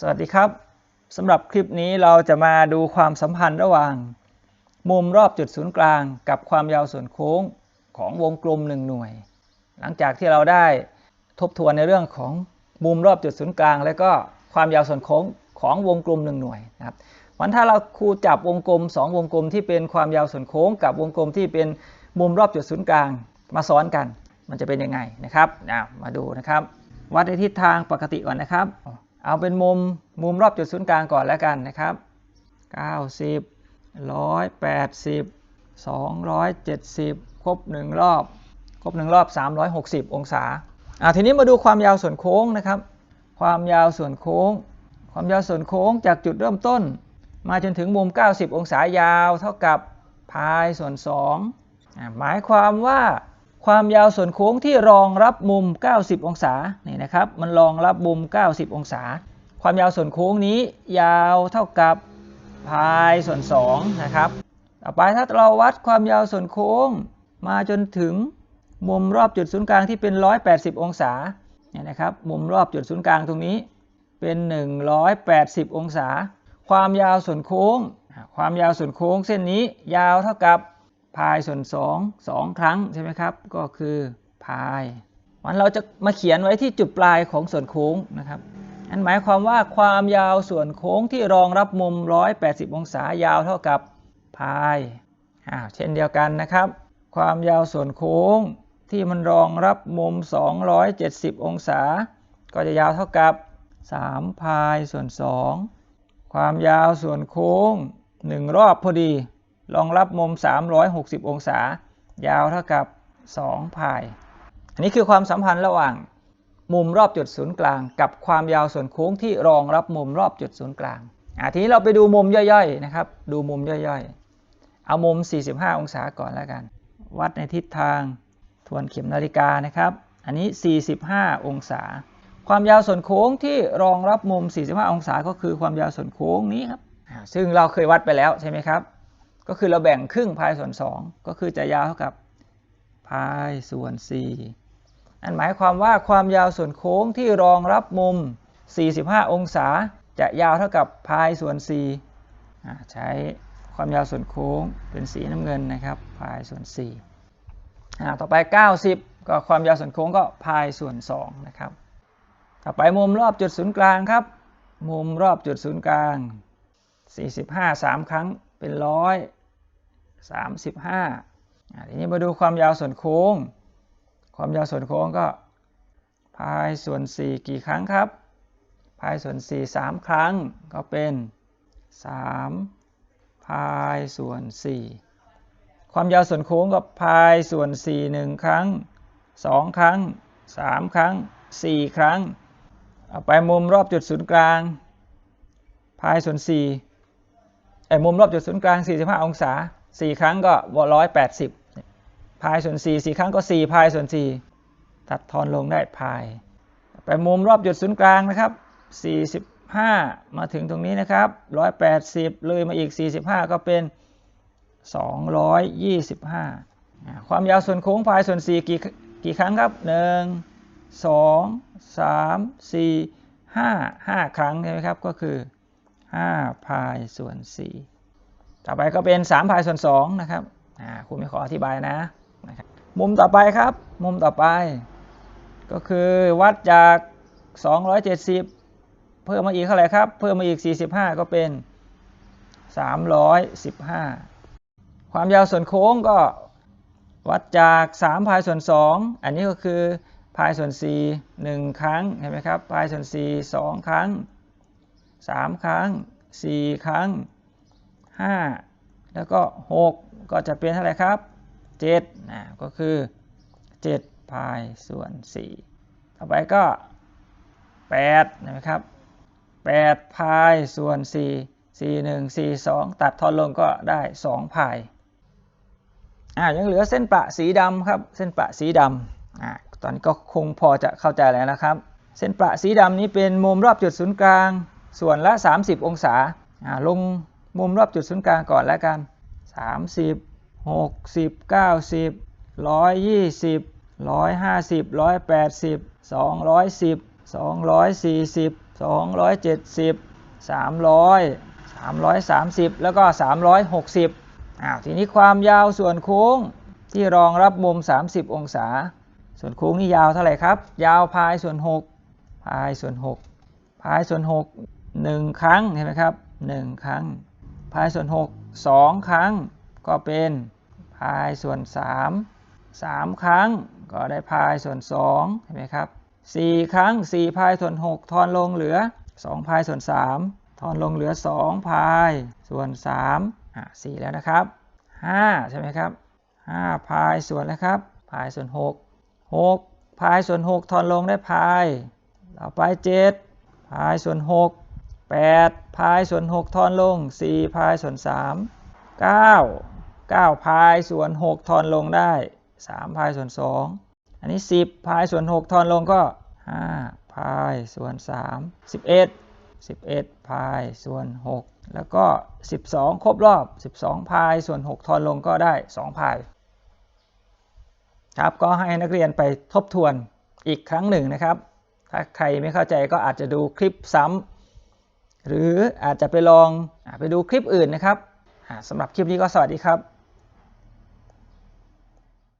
สวัสดีครับสำหรับคลิปนี้เราจะมาดูความสัมพันธ์ระหว่าง มุมรอบจุดศูนย์กลาง กับความยาวส่วนโค้งของวงกลมหนึ่งหน่วย หลังจากที่เราได้ทบทวนในเรื่องของมุมรอบจุดศูนย์กลาง และก็ความยาวส่วนโค้งของวงกลมหนึ่งหน่วยนะครับวันถ้าเราครูจับวงกลม 2 วงกลมที่เป็นความยาวส่วนโค้ง กับวงกลมที่เป็นมุมรอบจุดศูนย์กลางมาซ้อนกัน มันจะเป็นยังไงนะครับมาดูนะครับ วัดในทิศทางปกติก่อนนะครับ เอาเป็นมุมมุมรอบจุดศูนย์กลางก่อนแล้วกันนะครับ 90 180 270 ครบ 1 รอบ ครบ 1 รอบ 360 องศาอ่าทีนี้มาดูความยาวส่วนโค้งนะครับ ความยาวส่วนโค้ง ความยาวส่วนโค้งจากจุดเริ่มต้น มาจนถึงมุม 90 องศายาวเท่ากับพายส่วน2อ่าหมายความว่า ความยาวส่วนโค้งที่รองรับมุม 90 องศานี่นะครับมันรองรับมุม 90 องศา ความยาวส่วนโค้งนี้ยาวเท่ากับพายส่วน2นะครับต่อไปถ้าเราวัดความยาวส่วนโค้งมาจนถึงมุมรอบจุดศูนย์กลางที่เป็น 180 องศาเนี่ยนะครับมุมรอบจุดศูนย์กลางตรงนี้เป็น 180 องศา ความยาวส่วนโค้ง ความยาวส่วนโค้งเส้นนี้ยาวเท่ากับ พายส่วน2 2 ครั้งใช่ไหมครับ ก็คือพายมันเราจะมาเขียนไว้ที่จุดปลายของส่วนโค้งนะครับนั่นหมายความว่าความยาวส่วนโค้งที่รองรับมุม 180 องศายาวเท่ากับพายอ่าเช่นเดียวกันนะครับ ความยาวส่วนโค้งที่มันรองรับมุม 270 องศา ก็จะยาวเท่ากับ3พายส่วน 2 ความยาวส่วนโค้ง 1 รอบพอดี รองรับมุม 360 องศา ยาวเท่ากับ 2 พาย อันนี้คือความสัมพันธ์ระหว่างมุมรอบจุดศูนย์กลาง กับความยาวส่วนโค้งที่รองรับมุมรอบจุดศูนย์กลางอะทีนี้เราไปดูมุมย่อยๆนะครับ ดูมุมย่อยๆ เอามุม 45 องศาก่อนแล้วกัน วัดในทิศทางทวนเข็มนาฬิกานะครับ อันนี้ 45 องศา ความยาวส่วนโค้งที่รองรับมุม 45 องศาก็คือความยาวส่วนโค้งนี้ครับ ซึ่งเราเคยวัดไปแล้วใช่ไหมครับ ก็คือเราแบ่งครึ่งพายส่วน 2 ก็คือจะยาวเท่ากับพายส่วน4นั่นหมายความว่าความยาวส่วนโค้งที่รองรับมุม 45 องศา จะยาวเท่ากับพายส่วน4อ่ใช้ความยาวส่วนโค้งเป็นสีน้ำเงินนะครับพายส่วน4อ่ต่อไป 90 ก็ความยาวส่วนโค้งก็พายส่วน2นะครับต่อไปมุมรอบจุดศูนย์กลางครับ มุมรอบจุดศูนย์กลาง 45 3 ครั้งเป็นร้อย 35าทีนี้มาดูความยาวส่วนโค้ง ความยาวส่วนโค้งก็พายส่วน 4 กี่ครั้งครับ พายส่วน 4 3 ครั้งก็เป็น 3 พายส่วน 4 ความยาวส่วนโค้งก็พายส่วน 4 1 ครั้ง 2 ครั้ง 3 ครั้ง 4 ครั้ง เอาไปมุมรอบจุดศูนย์กลาง พายส่วน4ไอ้มุมรอบจุดศูนย์กลาง 45 องศา 4 ครั้งก็180พายส่วน4 4 ครั้งก็ 4 พายส่วน 4 ตัดทอนลงได้พาย ไปมุมรอบจุดศูนย์กลางนะครับ 45 มาถึงตรงนี้นะครับ 180 เลยมาอีก 45 ก็เป็น 225 ความยาวส่วนโค้งพายส่วน 4 กี่กี่ครั้งครับ 1 2 3 4 5 5 ครั้งใช่ไหมครับ ก็คือ 5 พายส่วน 4 ต่อไปก็เป็น3พายส่วน2นะครับครูไม่ขออธิบายนะนะครับมุมต่อไปครับ มุมต่อไป ก็คือวัดจาก 270 เพิ่มมาอีกเท่าไหร่ครับ เพิ่มมาอีก 45 ก็เป็น 315 ความยาวส่วนโค้งก็วัดจาก3พายส่วน 2 อันนี้ก็คือพายส่วน 4 1 ครั้งเห็นไหมครับพายส่วน 4 2 ครั้ง 3 ครั้ง 4 ครั้ง 5 แล้วก็ 6 ก็จะเป็นเท่าไหร่ครับ7นะก็คือ 7 พายส่วน 4 ต่อไปก็ 8 นะครับ 8 พายส่วน 4 4 1 4 2 ตัดทอนลงก็ได้ 2 พายอ่ายังเหลือเส้นประสีดำครับ เส้นประสีดำอ่าตอนนี้ก็คงพอจะเข้าใจแล้วนะครับ เส้นประสีดำนี้เป็นมุมรอบจุดศูนย์กลาง ส่วนละ 30 องศาอ่าลง มุมรอบจุดศูนย์กลางก่อนแล้วกัน 30 60 90 120 150 180 210 240 270 300 330 แล้วก็ 360อ้าวทีนี้ความยาวส่วนโค้งที่รองรับมุม 30 องศา ส่วนโค้งนี่ยาวเท่าไหร่ครับ ยาวพายส่วน 6 พายส่วน 6 พายส่วน 6 1 ครั้งเห็นไหมครับ 1 ครั้ง พายส่วน 6 2 ครั้งก็เป็นพายส่วน 3 3 ครั้งก็ได้พายส่วน2เห็นไหมครับ4ครั้ง 4 พายส่วน 6 ทอนลงเหลือ 2 พายส่วน 3 ทอนลงเหลือ 2 พายส่วน3อะ4แล้วนะครับ5ใช่ไหมครับ5พายส่วนแล้วครับพายส่วน 6 6 พายส่วน 6 ทอนลงได้พาย ต่อไป 7 พายส่วน 6 8พายส่วน 6 ทอนลง 4 พายส่วน 3 9 9 พายส่วน 6 ทอนลงได้ 3 พายส่วน 2 อันนี้ 10 พายส่วน 6 ทอนลงก็ 5 พายส่วน 3 11 11 พายส่วน 6 แล้วก็ 12 ครบรอบ 12 พายส่วน 6 ทอนลงก็ได้ 2 พาย ครับก็ให้นักเรียนไปทบทวนอีกครั้งหนึ่งนะครับ ถ้าใครไม่เข้าใจก็อาจจะดูคลิปซ้ำ หรืออาจจะไปลองไปดูคลิปอื่นนะครับสำหรับคลิปนี้ก็สวัสดีครับ